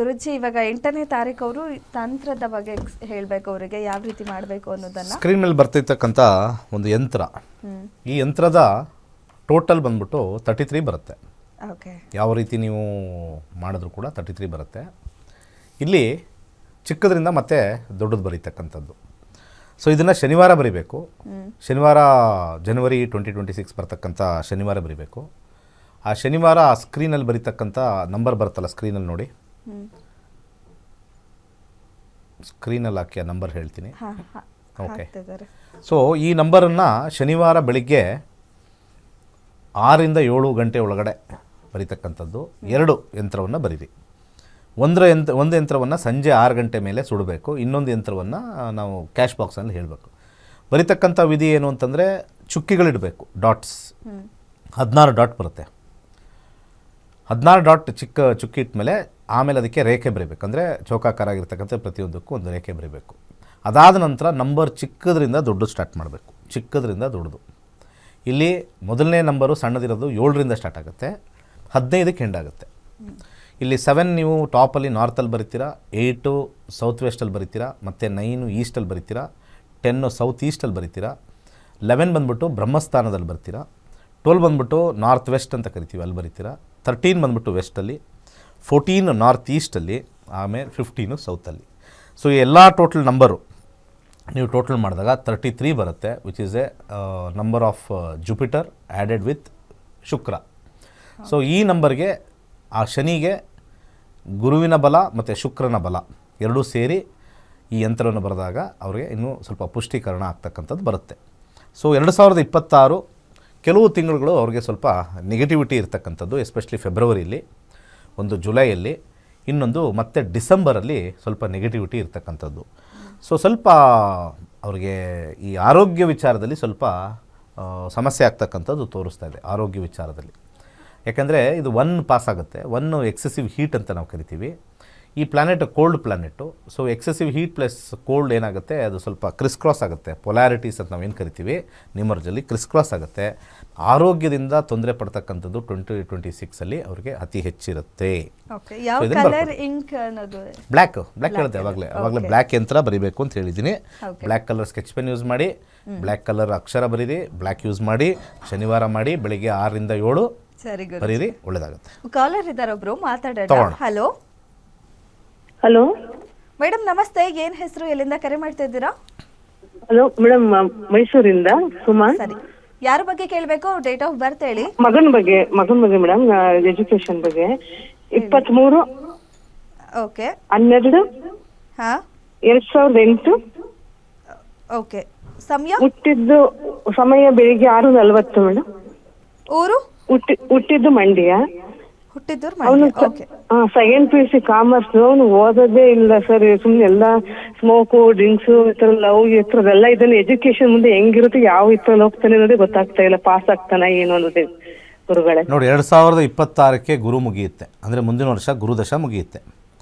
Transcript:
ಗುರುಜಿ ಇವಾಗ ಎಂಟನೇ ತಾರೀಕು ಅವರು ತಂತ್ರದ ಬಗ್ಗೆ ಹೇಳ್ಬೇಕು ಅವರಿಗೆ ಯಾವ ರೀತಿ ಮಾಡಬೇಕು ಅನ್ನೋದನ್ನ. ಸ್ಕ್ರೀನ್ ಮೇಲೆ ಬರ್ತಿರ್ತಕ್ಕಂಥ ಒಂದು ಯಂತ್ರ. ಈ ಯಂತ್ರದ ಟೋಟಲ್ ಬಂದ್ಬಿಟ್ಟು ತರ್ಟಿ ತ್ರೀ ಬರುತ್ತೆ. ಓಕೆ. ಯಾವ ರೀತಿ ನೀವು ಮಾಡಿದ್ರು ಕೂಡ ತರ್ಟಿ ತ್ರೀ ಬರುತ್ತೆ. ಇಲ್ಲಿ ಚಿಕ್ಕದ್ರಿಂದ ಮತ್ತೆ ದೊಡ್ಡದು ಬರೀತಕ್ಕಂಥದ್ದು. ಸೊ ಇದನ್ನು ಶನಿವಾರ ಬರೀಬೇಕು. ಶನಿವಾರ ಜನವರಿ ಟ್ವೆಂಟಿ ಟ್ವೆಂಟಿ ಸಿಕ್ಸ್ ಬರ್ತಕ್ಕಂಥ ಶನಿವಾರ ಬರೀಬೇಕು. ಆ ಶನಿವಾರ ಆ ಸ್ಕ್ರೀನಲ್ಲಿ ಬರೀತಕ್ಕಂಥ ನಂಬರ್ ಬರುತ್ತಲ್ಲ ಸ್ಕ್ರೀನಲ್ಲಿ ನೋಡಿ. ಸ್ಕ್ರೀನಲ್ಲಿ ಹಾಕಿ ಆ ನಂಬರ್ ಹೇಳ್ತೀನಿ. ಓಕೆ. ಸೊ ಈ ನಂಬರನ್ನು ಶನಿವಾರ ಬೆಳಿಗ್ಗೆ ಆರಿಂದ ಏಳು ಗಂಟೆ ಒಳಗಡೆ ಬರೀತಕ್ಕಂಥದ್ದು. ಎರಡು ಯಂತ್ರವನ್ನು ಬರೀರಿ. ಒಂದರ ಯಂತ್ರ ಒಂದು ಯಂತ್ರವನ್ನು ಸಂಜೆ ಆರು ಗಂಟೆ ಮೇಲೆ ಸುಡಬೇಕು. ಇನ್ನೊಂದು ಯಂತ್ರವನ್ನು ನಾವು ಕ್ಯಾಶ್ ಬಾಕ್ಸಲ್ಲಿ ಹೇಳಬೇಕು. ಬರೀತಕ್ಕಂಥ ವಿಧಿ ಏನು ಅಂತಂದರೆ ಚುಕ್ಕಿಗಳಿಡಬೇಕು ಡಾಟ್ಸ್. ಹದಿನಾರು ಡಾಟ್ ಬರುತ್ತೆ. ಹದಿನಾರು ಡಾಟ್ ಚಿಕ್ಕ ಚುಕ್ಕಿ ಇಟ್ಮೇಲೆ ಆಮೇಲೆ ಅದಕ್ಕೆ ರೇಖೆ ಬರೀಬೇಕು. ಅಂದರೆ ಚೌಕಾಕಾರ ಆಗಿರ್ತಕ್ಕಂಥ ಪ್ರತಿಯೊಂದಕ್ಕೂ ಒಂದು ರೇಖೆ ಬರೀಬೇಕು. ಅದಾದ ನಂತರ ನಂಬರ್ ಚಿಕ್ಕದ್ರಿಂದ ದೊಡ್ಡದು ಸ್ಟಾರ್ಟ್ ಮಾಡಬೇಕು. ಚಿಕ್ಕದ್ರಿಂದ ದೊಡ್ಡದು. ಇಲ್ಲಿ ಮೊದಲನೇ ನಂಬರು ಸಣ್ಣದಿರೋದು ಏಳರಿಂದ ಸ್ಟಾರ್ಟ್ ಆಗುತ್ತೆ. ಹದಿನೈದಕ್ಕೆ ಎಂಡ್ ಆಗುತ್ತೆ. ಇಲ್ಲಿ ಸೆವೆನ್ ನೀವು ಟಾಪಲ್ಲಿ ನಾರ್ತಲ್ಲಿ ಬರಿತೀರಾ ಏಯ್ಟು ಸೌತ್ ವೆಸ್ಟಲ್ಲಿ ಬರಿತೀರಾ, ಮತ್ತು ನೈನು ಈಸ್ಟಲ್ಲಿ ಬರಿತೀರಾ ಟೆನ್ನು ಸೌತ್ ಈಸ್ಟಲ್ಲಿ ಬರಿತೀರಾ ಲೆವೆನ್ ಬಂದ್ಬಿಟ್ಟು ಬ್ರಹ್ಮಸ್ಥಾನದಲ್ಲಿ ಬರ್ತೀರಾ ಟ್ವೆಲ್ ಬಂದ್ಬಿಟ್ಟು ನಾರ್ತ್ ವೆಸ್ಟ್ ಅಂತ ಕರಿತೀವಿ, ಅಲ್ಲಿ ಬರಿತೀರಾ ತರ್ಟೀನ್ ಬಂದ್ಬಿಟ್ಟು ವೆಸ್ಟಲ್ಲಿ ಫೋರ್ಟೀನ್ ನಾರ್ತ್ ಈಸ್ಟಲ್ಲಿ ಆಮೇಲೆ ಫಿಫ್ಟೀನು ಸೌತಲ್ಲಿ ಸೊ ಈ ಎಲ್ಲ ಟೋಟಲ್ ನಂಬರು ನೀವು ಟೋಟಲ್ ಮಾಡಿದಾಗ ತರ್ಟಿ ತ್ರೀ ಬರುತ್ತೆ which is a number of Jupiter added with Shukra. So ಈ ನಂಬರ್ಗೆ ಆ ಶನಿಗೆ ಗುರುವಿನ ಬಲ ಮತ್ತು ಶುಕ್ರನ ಬಲ ಎರಡೂ ಸೇರಿ ಈ ಯಂತ್ರವನ್ನು ಬರೆದಾಗ ಅವರಿಗೆ ಇನ್ನೂ ಸ್ವಲ್ಪ ಪುಷ್ಟೀಕರಣ ಆಗ್ತಕ್ಕಂಥದ್ದು ಬರುತ್ತೆ. ಸೊ ಎರಡು ಸಾವಿರದ ಇಪ್ಪತ್ತಾರು ಕೆಲವು ತಿಂಗಳುಗಳು ಅವ್ರಿಗೆ ಸ್ವಲ್ಪ ನೆಗೆಟಿವಿಟಿ ಇರ್ತಕ್ಕಂಥದ್ದು ಎಸ್ಪೆಷಲಿ ಫೆಬ್ರವರಿಲಿ ಒಂದು ಜುಲೈಯಲ್ಲಿ ಇನ್ನೊಂದು ಮತ್ತೆ ಡಿಸೆಂಬರಲ್ಲಿ ಸ್ವಲ್ಪ ನೆಗೆಟಿವಿಟಿ ಇರ್ತಕ್ಕಂಥದ್ದು. ಸೊ ಸ್ವಲ್ಪ ಅವ್ರಿಗೆ ಈ ಆರೋಗ್ಯ ವಿಚಾರದಲ್ಲಿ ಸ್ವಲ್ಪ ಸಮಸ್ಯೆ ಆಗ್ತಕ್ಕಂಥದ್ದು ತೋರಿಸ್ತಾ ಇದೆ ಆರೋಗ್ಯ ವಿಚಾರದಲ್ಲಿ. ಯಾಕೆಂದರೆ ಇದು ಒನ್ ಪಾಸ್ ಆಗುತ್ತೆ. ಒನ್ ಎಕ್ಸೆಸಿವ್ ಹೀಟ್ ಅಂತ ನಾವು ಕರಿತೀವಿ. ಈ planet cold planet so excessive heat plus cold ಏನಾಗುತ್ತೆ ಅದು ಸ್ವಲ್ಪ ಕ್ರಿಸ್ ಕ್ರಾಸ್ ಆಗುತ್ತೆ. ಪೊಲಾರಿಟೀಸ್ ಅಂತ ನಾವೇನು ಕರಿತೀವಿ? ನಿಮರ್ಜಲ್ಲಿ ಕ್ರಿಸ್ ಕ್ರಾಸ್ ಆಗುತ್ತೆ. ಆರೋಗ್ಯದಿಂದ ತೊಂದರೆ ಪಡ್ತಕ್ಕಂಥದ್ದು ಟ್ವೆಂಟಿ ಟ್ವೆಂಟಿ ಸಿಕ್ಸಲ್ಲಿ ಅವರಿಗೆ ಅತಿ ಹೆಚ್ಚಿರುತ್ತೆ. ಬ್ಲ್ಯಾಕ್ ಬ್ಲ್ಯಾಕ್ ಹೇಳುತ್ತೆ ಅವಾಗಲೇ ಅವಾಗಲೇ ಬ್ಲ್ಯಾಕ್ ಯಂತ್ರ ಬರಿಬೇಕು ಅಂತ ಹೇಳಿದ್ದೀನಿ. Black colour sketch pen use ಮಾಡಿ ಬ್ಲ್ಯಾಕ್ ಕಲರ್ ಅಕ್ಷರ ಬರೀರಿ ಬ್ಲ್ಯಾಕ್ ಯೂಸ್ ಮಾಡಿ ಶನಿವಾರ ಮಾಡಿ ಬೆಳಿಗ್ಗೆ ಆರರಿಂದ ಏಳು ಬರೀರಿ ಒಳ್ಳೇದಾಗುತ್ತೆ. ಕಾಲರ್ ಇದ್ದಾರೆ ಒಬ್ರು ಮಾತಾಡೋಣ. Hello hello? ಮೇಡಮ್ ನಮಸ್ತೆ. ಏನ್ ಹೆಸರು? ಎಲ್ಲಿಂದ ಕರೆ ಮಾಡ್ತಾ ಇದ್ದೀರಾ? ಹಲೋ ಮೇಡಮ್ ಮೈಸೂರಿಂದ ಸುಮಾ. ಸರಿ. ಯಾರ ಬಗ್ಗೆ ಕೇಳಬೇಕು? ಡೇಟ್ ಆಫ್ ಬರ್ತ್ ಹೇಳಿ. ಮಗನ ಬಗ್ಗೆ ಮಗನ ಬಗ್ಗೆ ಮೇಡಮ್ ಎಜುಕೇಶನ್ ಬಗ್ಗೆ. ಇಪ್ಪತ್ಮೂರು ಓಕೆ. ಹನ್ನೆರಡು ಹಾ. ಎರಡ್ ಸಾವಿರದ ಎಂಟು. ಓಕೆ. ಸಮಯ? ಹುಟ್ಟಿದ್ದು ಸಮಯ ಬೆಳಿಗ್ಗೆ ಆರು ನಲ್ವತ್ತು ಮೇಡಮ್. ಊರು? ಹುಟ್ಟಿ ಹುಟ್ಟಿದ್ದು ಮಂಡ್ಯ. ಅವನು okay second P U C commerce ಅವನು ಓದೋದೇ ಇಲ್ಲ ಸರ್ ಸುಮ್ನೆ ಎಲ್ಲ ಸ್ಮೋಕು ಡ್ರಿಂಕ್ಸ್ ಈ ಥರ ಲವ್ ಈ ಥರದೆಲ್ಲ ಇದನ್ನ ಎಜುಕೇಶನ್ ಮುಂದೆ ಹೆಂಗಿರುತ್ತೆ ಯಾವ ಇದ್ರಲ್ಲಿ ಹೋಗ್ತಾನೆ ಅನ್ನೋದೇ ಗೊತ್ತಾಗ್ತಾ ಇಲ್ಲ. ಪಾಸ್ ಆಗ್ತಾನ ಏನು ಅನ್ನೋದೇ ಗುರುಗಳೇ. ನೋಡಿ ಎರಡು ಸಾವಿರದ ಇಪ್ಪತ್ತಾರಕ್ಕೆ ಗುರು ಮುಗಿಯುತ್ತೆ. ಅಂದರೆ ಮುಂದಿನ ವರ್ಷ ಗುರುದಶ ಮುಗಿಯುತ್ತೆ.